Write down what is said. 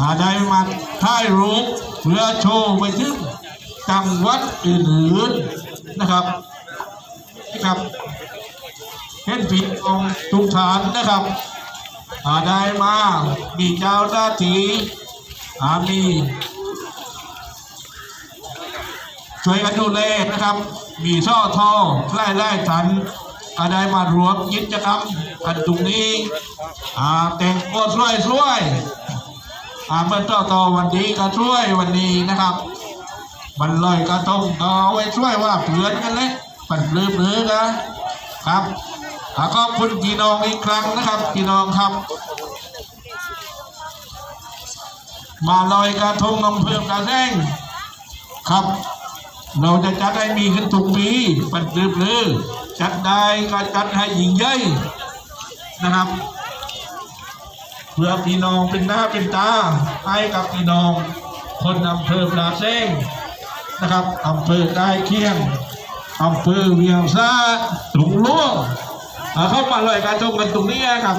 หาได้มาถ่ายรูปเพื่อโชว์ไปถึงจังหวัดอื่นๆนะครับนะครับเห็นผิดของทุกฐานนะครับหาได้มามีเจ้าหน้าที่อามีช่วยกันดูแลนะครับ มีซ่อท่อไล่ไล่ทันก็ได้มารวมกิจกรรมกันตรงนี้อาแต่งก็ช่วยช่วย เมื่อต่อต่อวันนี้ก็ช่วยวันนี้นะครับ มันลอยกระทงก็เอาไว้ช่วยว่าเพื่อนกันเลยปันปลื้มมือนะครับอ่าขอบคุณพี่น้องอีกครั้งนะครับ พี่น้องครับ มาลอยกระทงอำเภอกระแซงครับ เราจะจัดให้มีขึ้นทุกปีปันปลื้มลือจัดได้ก็จัดให้ยิงใหญ่นะครับ เพื่อพี่น้องเป็นหน้าเป็นตาให้กับพี่น้อง คนอำเภอปราเซงนะครับอำเภอใกล้เคียงอำเภอเวียงซาตุงล่วงอ่เข้ามาลอยกระทงกันตรงนี้ครับ